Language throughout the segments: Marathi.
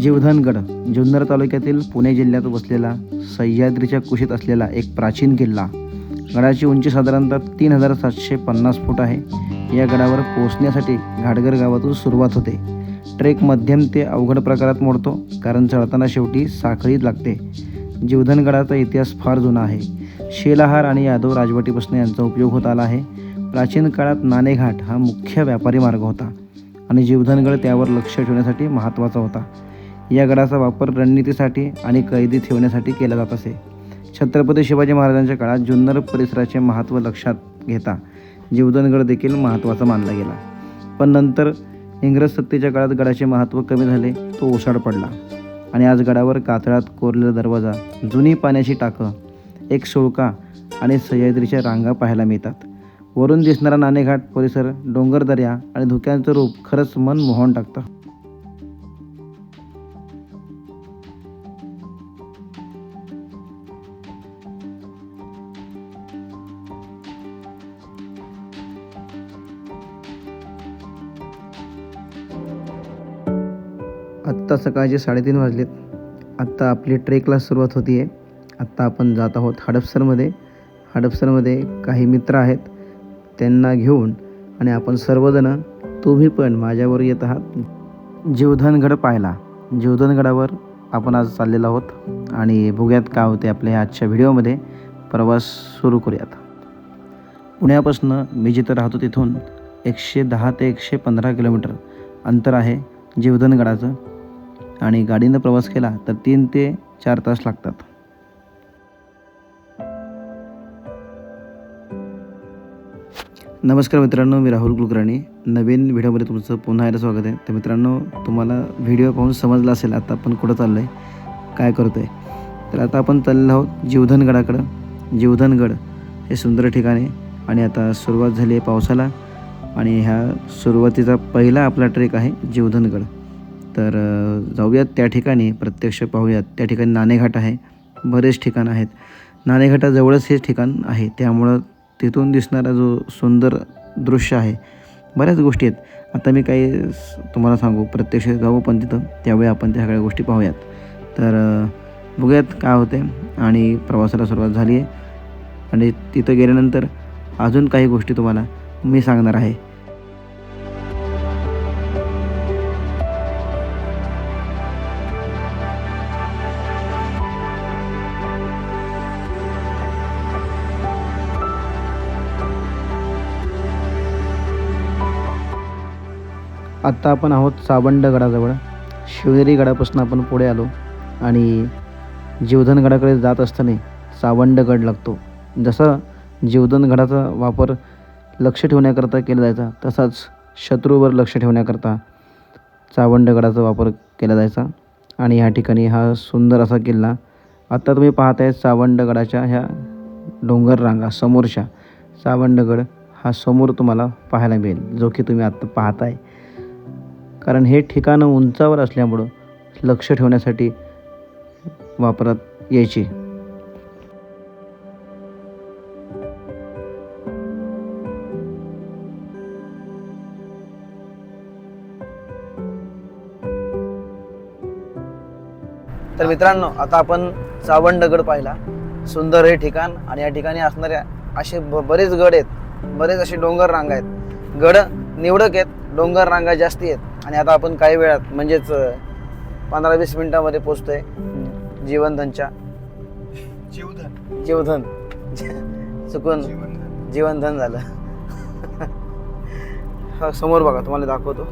जीवधनगड जुन्नर तालुक्यातील पुणे जिल्ह्यात वसलेला सह्याद्रीच्या कुशीत असलेला एक प्राचीन किल्ला. गडाची उंची साधारणतः तीन हजार सातशे पन्नास फूट आहे. या गडावर पोहोचण्यासाठी घाटगर गावातून सुरुवात होते. ट्रेक मध्यम ते अवघड प्रकारात मोडतो कारण चढताना शेवटी साखळीत लागते. जीवधनगडाचा इतिहास फार जुना आहे. शेलाहार आणि यादव राजवटीपासून यांचा उपयोग होत आला आहे. प्राचीन काळात नाणेघाट हा मुख्य व्यापारी मार्ग होता. आणि जीवधनगड त्यावर लक्ष ठेवण्यासाठी महत्त्वाचा होता. या गडाचा वापर रणनीतीसाठी आणि कैदी ठेवण्यासाठी केला जात असे. छत्रपती शिवाजी महाराजांच्या काळात जुन्नर परिसराचे महत्त्व लक्षात घेता जीवधनगड देखील महत्त्वाचा मानला गेला. पण नंतर इंग्रज सत्तेच्या काळात गडाचे महत्त्व कमी झाले तो ओसाड पडला. आणि आज गडावर कातळात कोरलेला दरवाजा जुनी पाण्याची टाकं एक सुळका आणि सह्याद्रीच्या रांगा पाहायला मिळतात. वरून दिसणारा नाणेघाट परिसर डोंगरदऱ्या आणि धुक्यांचं रूप खरंच मन मोहन टाकतं. आत्ता सकाळचे साडेतीन वाजलेत. आत्ता आपली ट्रेकला सुरुवात होती आहे आत्ता आपण जात आहोत हडपसरमध्ये. हडपसरमध्ये काही मित्र आहेत. त्यांना घेऊन आणि आपण सर्वजण तुम्ही पण माझ्यावर येत आहात. जीवधनगड पाहायला जीवधनगडावर आपण आज चाललेलो आहोत आणि बघूयात का होते आपल्या आजच्या व्हिडिओमध्ये. प्रवास सुरू करूयात. पुण्यापासून मी जिथं राहतो तिथून एकशे दहा ते एकशे पंधरा किलोमीटर अंतर आहे जीवधनगडाचं. आणि गाडीनं प्रवास केला तर तीन ते चार तास लागतात. नमस्कार मित्रांनो मी राहुल कुलकर्णी. नवीन व्हिडिओमध्ये तुमचं पुन्हा एकदा स्वागत आहे. तर मित्रांनो तुम्हाला व्हिडिओ पाहून समजला असेल आता आपण कुठं चाललो आहे काय करतो आहे तर आता आपण चाललो आहोत जीवधनगडाकडं. जीवधनगड हे सुंदर ठिकाण आहे आणि आता सुरुवात झाली आहे पावसाला. आणि ह्या सुरुवातीचा पहिला आपला ट्रेक आहे जीवधनगड. तर जाऊयात त्या ठिकाणी प्रत्यक्ष पाहूयात. त्या ठिकाणी नाणेघाट आहे. बरेच ठिकाण आहेत. नाणेघाटाजवळच हे ठिकाण आहे. त्यामुळं तिथून दिसणारा जो सुंदर दृश्य आहे बऱ्याच गोष्टी आहेत. आता मी काही तुम्हाला सांगू. प्रत्यक्ष जाऊ पण तिथं. त्यावेळी आपण त्या सगळ्या गोष्टी पाहूयात. तर बघूयात काय होते आणि प्रवासाला सुरुवात झाली आहे आणि तिथं गेल्यानंतर अजून काही गोष्टी तुम्हाला मी सांगणार आहे. आत्ता आपण आहोत सावंड गडाजवळ शिवनेरी गडापासून आपण पुढे आलो आणि जीवधनगडाकडे जात असताना सावंड गड लागतो. जसा जीवधनगडाचा वापर लक्ष ठेवण्याकरता केला जायचा तसाच शत्रूवर लक्ष ठेवण्याकरता चावंडगडाचा वापर केला जायचा. आणि ह्या ठिकाणी हा सुंदर असा किल्ला आत्ता तुम्ही पाहताय सावंडगडाच्या ह्या डोंगर रांगा समोरच्या. सावंडगड हा समोर तुम्हाला पाहायला मिळेल जो की तुम्ही आत्ता पाहताय. कारण हे ठिकाणं उंचावर असल्यामुळं लक्ष ठेवण्यासाठी वापरात यायची. तर मित्रांनो आता आपण चावंडगड पाहिला. सुंदर हे ठिकाण आणि या ठिकाणी असणाऱ्या असे ब- बरेच गड आहेत. बरेच असे डोंगर रांगा आहेत. गड निवडक आहेत डोंगर रांगा जास्ती आहेत. आणि आता आपण काही वेळात म्हणजेच पंधरा वीस मिनिटामध्ये पोचतोय जीवनधनच्या. जीवधन. जीवधन. चुकून जीवनधन. झालं. हा समोर बघा तुम्हाला दाखवतो.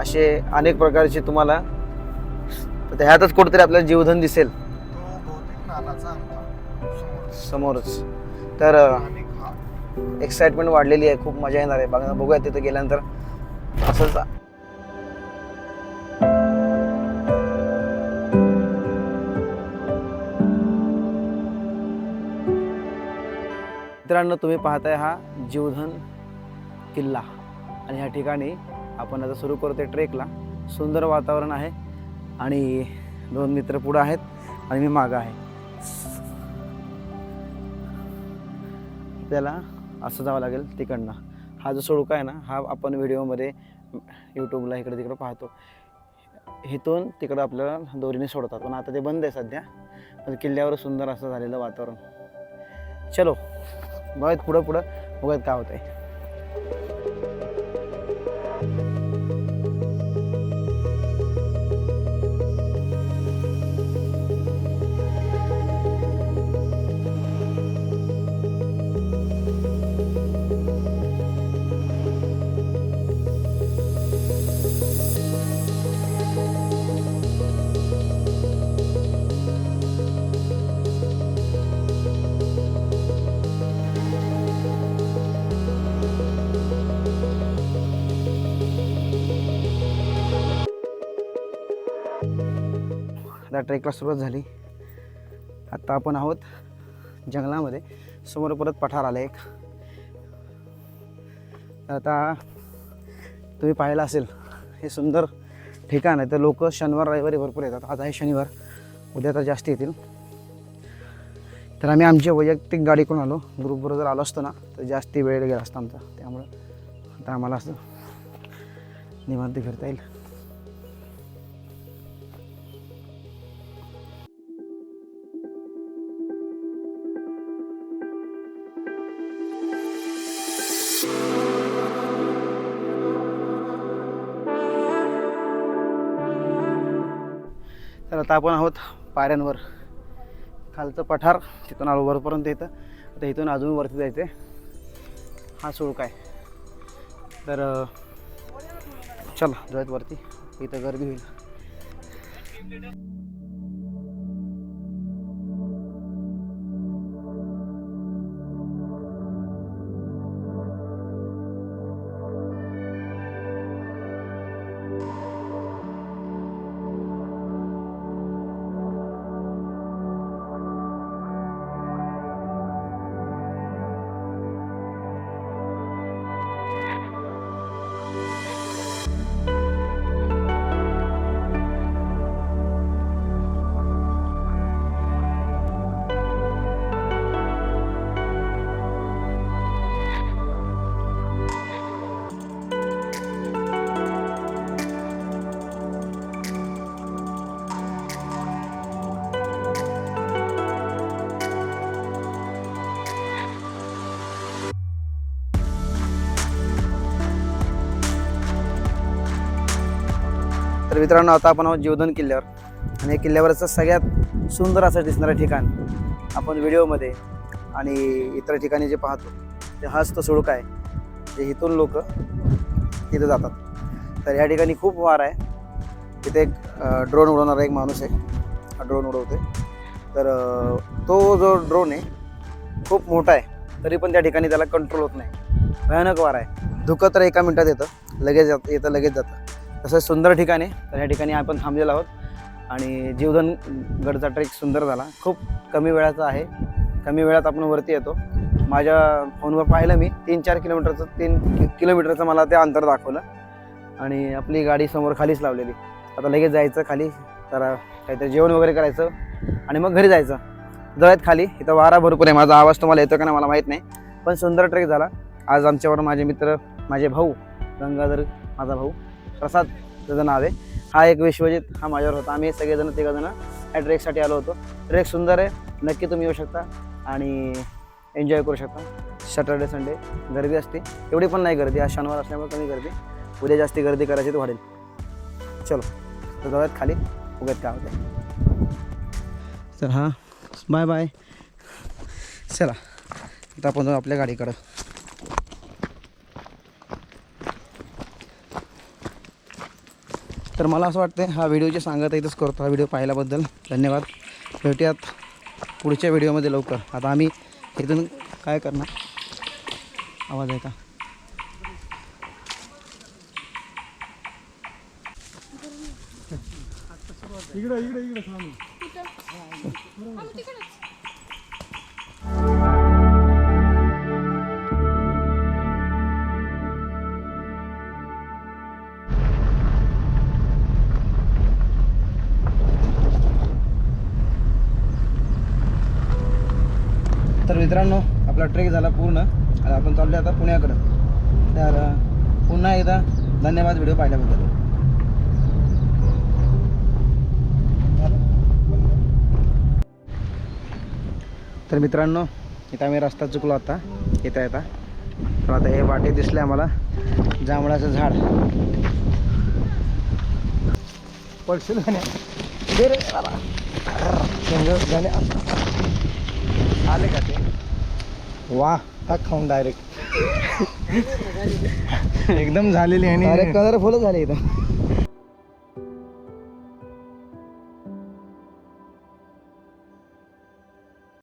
असे अनेक प्रकारचे तुम्हाला ह्यातच कुठेतरी आपल्याला जीवधन दिसेल. समोरच. तर एक्साइटमेंट वाढलेली आहे खूप मजा येणार आहे. बघा बघूया तिथे गेल्यानंतर. असंच मित्रांनो तुम्ही पाहताय हा जीवधन किल्ला. आणि ह्या ठिकाणी आपण आता सुरू करतोय ट्रेकला. सुंदर वातावरण आहे आणि दोन मित्र पुढं आहेत आणि मी मागं आहे. त्याला असं जावं लागेल तिकडनं. हा जो सोडका आहे ना हा आपण व्हिडिओमध्ये यूट्यूबला इकडे तिकडे पाहतो. इथून तिकडं आपल्याला दोरीने सोडतात. पण आता ते बंद आहे सध्या. पण किल्ल्यावर सुंदर असं झालेलं वातावरण. चलो बघत पुढं पुढं. बघत काय होतंय. आता ट्रेकला सुरुवात झाली. आत्ता आपण आहोत जंगलामध्ये. समोर परत पठार आलं एक. आता तुम्ही पाहिलं असेल हे सुंदर ठिकाण आहे. तर लोक शनिवार रविवारी भरपूर येतात. आज आहे शनिवार. उद्या तर जास्त येतील. तर आम्ही आमच्या वैयक्तिक गाडी करून आलो ग्रुपबरोबर जर आलो असतो ना तर जास्त वेळ गेला असता आमचा. त्यामुळं आता आम्हाला असं निवांत फिरता येईल. आता आपण आहोत पायऱ्यांवर खालचं पठार तिथून आलो वरपर्यंत येतं आता इथून अजून वरती जायचं आहे हा सुळका आहे तर चला जाऊयात वरती. इथं गर्दी होईल. तर मित्रांनो आता आपण आहोत जीवधन किल्ल्यावर. आणि या किल्ल्यावरचं सगळ्यात सुंदर असं दिसणारं ठिकाण आपण व्हिडिओमध्ये आणि इतर ठिकाणी जे पाहतो ते हाच तो सुळका आहे. जे इथून लोक तिथं जातात. तर या ठिकाणी खूप वार आहे. तिथे एक ड्रोन उडवणारा एक माणूस आहे. हा ड्रोन उडवते तर तो जो ड्रोन आहे खूप मोठा आहे. तरी पण त्या ठिकाणी त्याला कंट्रोल होत नाही. भयानक वार आहे. धुकं तर एका मिनटात येतं. लगेच जात येतं लगेच जातं. तसं सुंदर ठिकाण आहे. तर या ठिकाणी आपण थांबलेलो आहोत. आणि जीवधन गडचा ट्रेक सुंदर झाला. खूप कमी वेळाचा आहे. कमी वेळात आपण वरती येतो. माझ्या फोनवर पाहिलं मी तीन चार किलोमीटरचं तीन किलोमीटरचं मला ते अंतर दाखवलं. आणि आपली गाडी समोर खालीच लावलेली. आता लगेच जायचं खाली जरा काहीतरी जेवण वगैरे करायचं आणि मग घरी जायचं. जळत खाली इथं वारा भरपूर आहे. माझा आवाज तुम्हाला येतो का नाही मला माहीत नाही. पण सुंदर ट्रेक झाला. आज आमच्यावर माझे मित्र माझे भाऊ गंगाधर माझा भाऊ प्रसाद त्याचं नाव आहे. हा एक विश्वजित हा माझ्यावर होता. आम्ही सगळेजण तिघजण या ट्रेकसाठी आलो होतो. ट्रेक सुंदर आहे. नक्की तुम्ही येऊ शकता आणि एन्जॉय करू शकता. सॅटर्डे संडे गर्दी असते. एवढी पण नाही गर्दी. आज शनिवार असल्यामुळे कमी गर्दी. उद्या जास्ती गर्दी करायची तर वाढेल. चलो. तर जाऊयात खाली. उगत काय होते तर हां. बाय बाय चला. आता आपण जाऊ आपल्या गाडीकडं. तर मला असं वाटतं हा व्हिडिओची सांगत इथंच करतो हा व्हिडिओ पाहिल्याबद्दल. धन्यवाद. भेटूयात पुढच्या व्हिडिओमध्ये लवकर. आता आम्ही इथून काय करणार? आवाज आहे का? इकडे इकडे इकडे आपला ट्रेक झाला पूर्ण. आणि आपण चाललो आता पुण्याकडं. तर पुन्हा एकदा धन्यवाद व्हिडिओ पाहिल्याबद्दल. तर मित्रांनो इथं आम्ही रस्ता चुकलो आता. येता येता तर आता हे वाटे दिसले आम्हाला. जांभळाचं झाड. पडशील रे आले का ते? वा हा खाऊन डायरेक्ट एकदम झालेली आणि कलरफुल झाले एकदम.